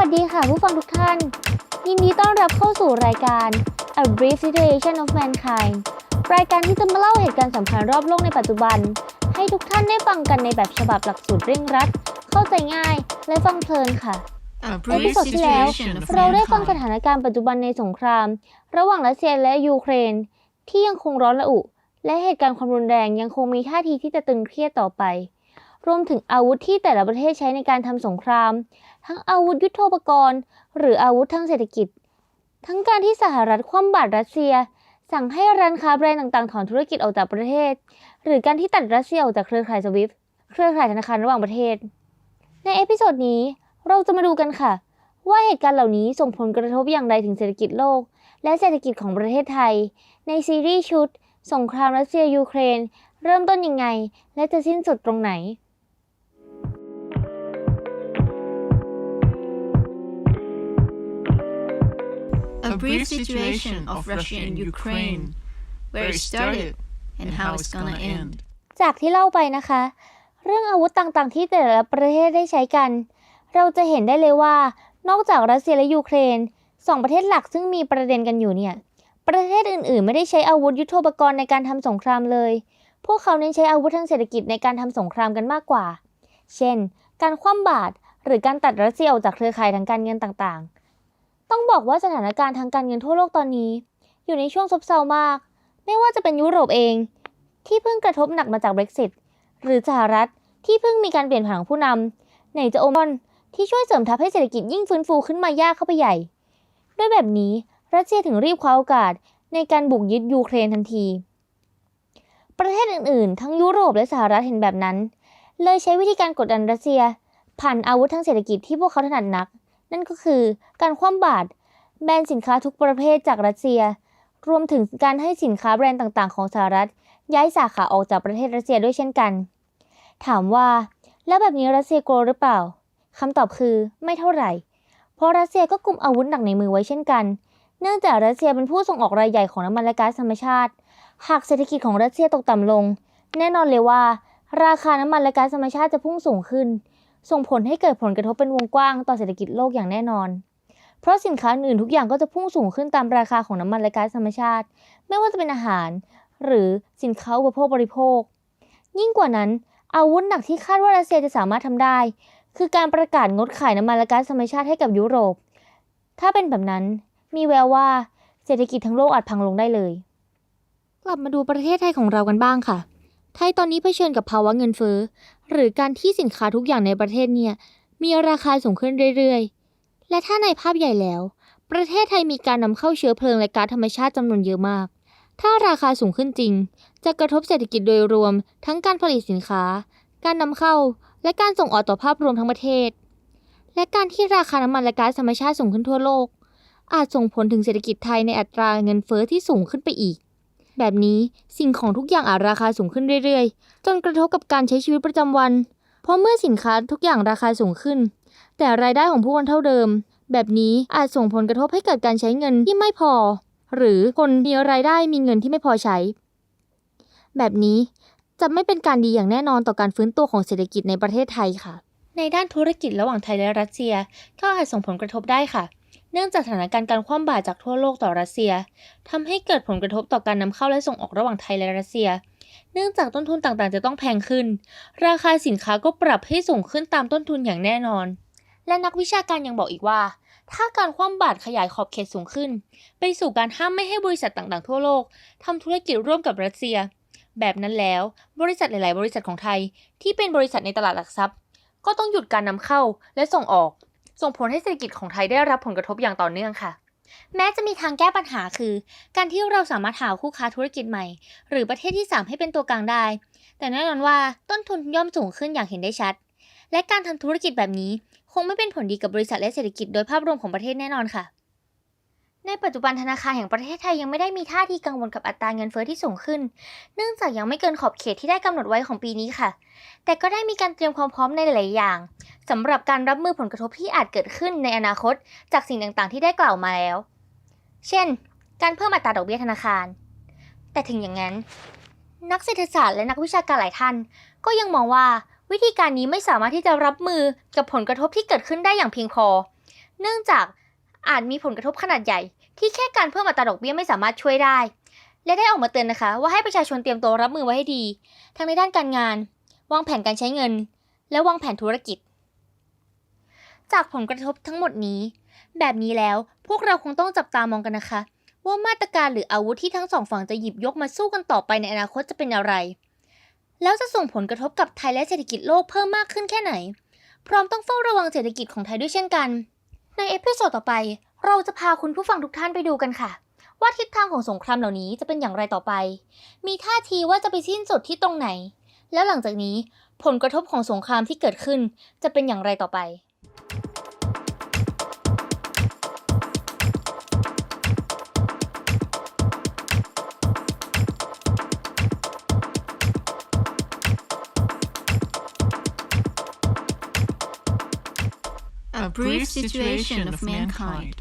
วัสดีค่ะผู้ฟังทุกท่าน ยินดีต้อนรับเข้าสู่รายการ A Brief Situation of Mankind รายการที่จะมาเล่าเหตุการณ์สำคัญรอบโลกในปัจจุบัน ให้ทุกท่านได้ฟังกันในแบบฉบับหลักสูตรเร่งรัด เข้าใจง่ายและฟังเพลินค่ะ A เอพิ brief โซดที่แล้ว situation of เราได้ฟังส mankind. ถานการณ์ปัจจุบันในสงคราม ระหว่างรัสเซียและยูเครน ที่ยังคงร้อนระอุ และเหตุการณ์ความรุนแรงยังคงมีท่าทีที่จะตึงเครียดต่อไป รวมถึงอาวุธที่แต่ละประเทศใช้ในการทำสงคราม ทั้งอาวุธยุทโธปกรณ์ หรืออาวุธทางเศรษฐกิจ ทั้งการที่สหรัฐคว่ำบาตรรัสเซีย สั่งให้ร้านค้าแบรนด์ต่างๆ ถอนธุรกิจออกจากประเทศ หรือการที่ตัดรัสเซียออกจากเครือข่ายสวิฟเครือข่ายธนาคารระหว่างประเทศ ในเอพิโซดนี้เราจะมาดูกันค่ะ ว่าเหตุการณ์เหล่านี้ส่งผลกระทบอย่างไรถึงเศรษฐกิจโลก และเศรษฐกิจของประเทศไทย ในซีรีส์ชุด สงครามรัสเซียยูเครน เริ่มต้นยังไง และจะสิ้นสุดตรงไหน brief situation of Russia and Ukraine, where it started and how it's gonna end. จากที่เล่าไปนะคะ เรื่องอาวุธต่างๆ ที่แต่ละประเทศได้ใช้กัน เราจะเห็นได้เลยว่า นอกจากรัสเซียและยูเครนสองประเทศหลักซึ่งมีประเด็นกันอยู่เนี่ย ประเทศอื่นๆ ไม่ได้ใช้อาวุธยุทโธปกรณ์ในการทำสงครามเลย พวกเขาเน้นใช้อาวุธทางเศรษฐกิจในการทำสงครามกันมากกว่า เช่น การคว่ำบาตรหรือการตัดรัสเซียออกจากเครือข่ายทางการเงินต่างๆ ต้องบอกว่าสถานการณ์ทางการเงินทั่วโลกตอนนี้ อยู่ในช่วงซบเซามาก ไม่ว่าจะเป็นยุโรปเอง ที่เพิ่งกระทบหนักมาจาก Brexit หรือสหรัฐที่เพิ่งมีการเปลี่ยนผ่านของผู้นำไหนจะโอมอนที่ช่วยเสริมทัพให้เศรษฐกิจยิ่งฟื้นฟูขึ้นมายากเข้าไปใหญ่ ด้วยแบบนี้รัสเซียถึงรีบคว้าโอกาสในการบุกยึดยูเครนทันที ประเทศอื่นๆ ทั้งยุโรปและสหรัฐเห็นแบบนั้น เลยใช้วิธีการกดดันรัสเซีย ผ่านอาวุธทางเศรษฐกิจที่พวกเขาถนัดนัก นั่นก็คือการคว่ำบาตรแบนสินค้าทุกประเภทจากรัสเซีย รวมถึงการให้สินค้าแบรนด์ต่าง ๆ ของสหรัฐ ย้ายสาขาออกจากประเทศรัสเซียด้วยเช่นกัน ถามว่า แล้วแบบนี้รัสเซียกลัวหรือเปล่าคำตอบคือไม่เท่าไหร่ เพราะรัสเซียก็กุมอาวุธหนักในมือไว้เช่นกัน เนื่องจากรัสเซียเป็นผู้ส่งออกรายใหญ่ของน้ำมันและก๊าซธรรมชาติ หากเศรษฐกิจของรัสเซียตกต่ำลง แน่นอนเลยว่า ราคาน้ำมันและก๊าซธรรมชาติจะพุ่งสูงขึ้น ส่งผลให้เกิดผลกระทบเป็นวงกว้างต่อเศรษฐกิจโลกอย่างแน่นอน เพราะสินค้าอื่นทุกอย่างก็จะพุ่งสูงขึ้นตามราคาของน้ำมันและก๊าซธรรมชาติ ไม่ว่าจะเป็นอาหาร หรือสินค้าอุปโภคบริโภค ยิ่งกว่านั้น อาวุธหนักที่คาดว่ารัสเซียจะสามารถทำได้ คือการประกาศงดขายน้ำมันและก๊าซธรรมชาติให้กับยุโรป ถ้าเป็นแบบนั้น มีแววว่าเศรษฐกิจทั้งโลกอาจพังลงได้เลย กลับมาดูประเทศไทยของเรากันบ้างค่ะ ไทยตอนนี้เผชิญกับภาวะเงินเฟ้อ หรือการที่สินค้าทุกอย่างในประเทศเนี่ย มีราคาสูงขึ้นเรื่อยๆ และถ้าในภาพใหญ่แล้ว ประเทศไทยมีการนำเข้าเชื้อเพลิงและก๊าซธรรมชาติจำนวนเยอะมาก ถ้าราคาสูงขึ้นจริง จะกระทบเศรษฐกิจโดยรวม ทั้งการผลิตสินค้า การนำเข้า และการส่งออกต่อภาพรวมทั้งประเทศ และการที่ราคาน้ำมันและก๊าซธรรมชาติสูงขึ้นทั่วโลก อาจส่งผลถึงเศรษฐกิจไทยในอัตราเงินเฟ้อที่สูงขึ้นไปอีก แบบนี้สิ่งของทุกอย่างอาจราคาสูงขึ้นเรื่อยๆ จนกระทบกับการใช้ชีวิตประจำวัน เพราะเมื่อสินค้าทุกอย่างราคาสูงขึ้น แต่รายได้ของผู้คนเท่าเดิม แบบนี้อาจส่งผลกระทบให้เกิดการใช้เงินที่ไม่พอ หรือคนมีรายได้มีเงินที่ไม่พอใช้ แบบนี้จะไม่เป็นการดีอย่างแน่นอนต่อการฟื้นตัวของเศรษฐกิจในประเทศไทยค่ะ ในด้านธุรกิจระหว่างไทยและรัสเซีย ก็อาจส่งผลกระทบได้ค่ะ เนื่องจากสถานการณ์การคว่ำบาตรจากทั่วโลกต่อรัสเซียทำให้เกิดผลกระทบต่อการนำเข้าและส่งออกระหว่างไทยและรัสเซีย เนื่องจากต้นทุนต่างๆ จะต้องแพงขึ้น ราคาสินค้าก็ปรับให้สูงขึ้นตามต้นทุนอย่างแน่นอน และนักวิชาการยังบอกอีกว่า ถ้าการคว่ำบาตรขยายขอบเขตสูงขึ้น ไปสู่การห้ามไม่ให้บริษัทต่างๆ ทั่วโลกทำธุรกิจร่วมกับรัสเซีย แบบนั้นแล้ว บริษัทหลาย ๆ บริษัทของไทย ที่เป็นบริษัทในตลาดหลักทรัพย์ ก็ต้องหยุดการนำเข้าและส่งออก ส่งผลให้เศรษฐกิจของไทยได้รับผลกระทบอย่างต่อเนื่องค่ะ แม้จะมีทางแก้ปัญหาคือ การที่เราสามารถหาคู่ค้าธุรกิจใหม่ หรือประเทศที่ 3 ให้เป็นตัวกลางได้ แต่แน่นอนว่าต้นทุนย่อมสูงขึ้นอย่างเห็นได้ชัด และการทำธุรกิจแบบนี้ คงไม่เป็นผลดีกับบริษัทและเศรษฐกิจโดยภาพรวมของประเทศแน่นอนค่ะในปัจจุบันธนาคารแห่งประเทศไทยยังไม่ได้มีท่าทีกังวลกับอัตราเงินเฟ้อที่สูงขึ้น เนื่องจากยังไม่เกินขอบเขตที่ได้กำหนดไว้ของปีนี้ค่ะ แต่ก็ได้มีการเตรียมความพร้อมในหลายๆอย่าง สำหรับการรับมือผลกระทบที่อาจเกิดขึ้นในอนาคต จากสิ่งต่างๆ ที่ได้กล่าวมาแล้ว เช่น การเพิ่มอัตราดอกเบี้ยธนาคาร แต่ถึงอย่างนั้น นักเศรษฐศาสตร์และนักวิชาการหลายท่าน ก็ยังมองว่าวิธีการนี้ไม่สามารถที่จะรับมือกับผลกระทบที่เกิดขึ้นได้อย่างเพียงพอ เนื่องจากอาจมีผลกระทบขนาดใหญ่ ที่แค่การเพิ่มอัตราดอกเบี้ยไม่สามารถช่วยได้ และได้ออกมาเตือนนะคะ ว่าให้ประชาชนเตรียมตัวรับมือไว้ให้ดี ทั้งในด้านการงาน วางแผนการใช้เงิน และวางแผนธุรกิจ จากผลกระทบทั้งหมดนี้ แบบนี้แล้วพวกเราคงต้องจับตามองกันนะคะ ว่ามาตรการหรืออาวุธที่ทั้งสองฝั่งจะหยิบยกมาสู้กันต่อไปในอนาคตจะเป็นอะไร แล้วจะส่งผลกระทบกับไทยและเศรษฐกิจโลกเพิ่มมากขึ้นแค่ไหน พร้อมต้องเฝ้าระวังเศรษฐกิจของไทยด้วยเช่นกัน ในเอพิโซดต่อไป เราจะพาคุณผู้ฟังทุกท่านไปดูกันค่ะว่าทิศทางของสงครามเหล่านี้จะเป็นอย่างไรต่อไป มีท่าทีว่าจะไปสิ้นสุดที่ตรงไหน แล้วหลังจากนี้ผลกระทบของสงครามที่เกิดขึ้นจะเป็นอย่างไรต่อไป A brief situation of mankind.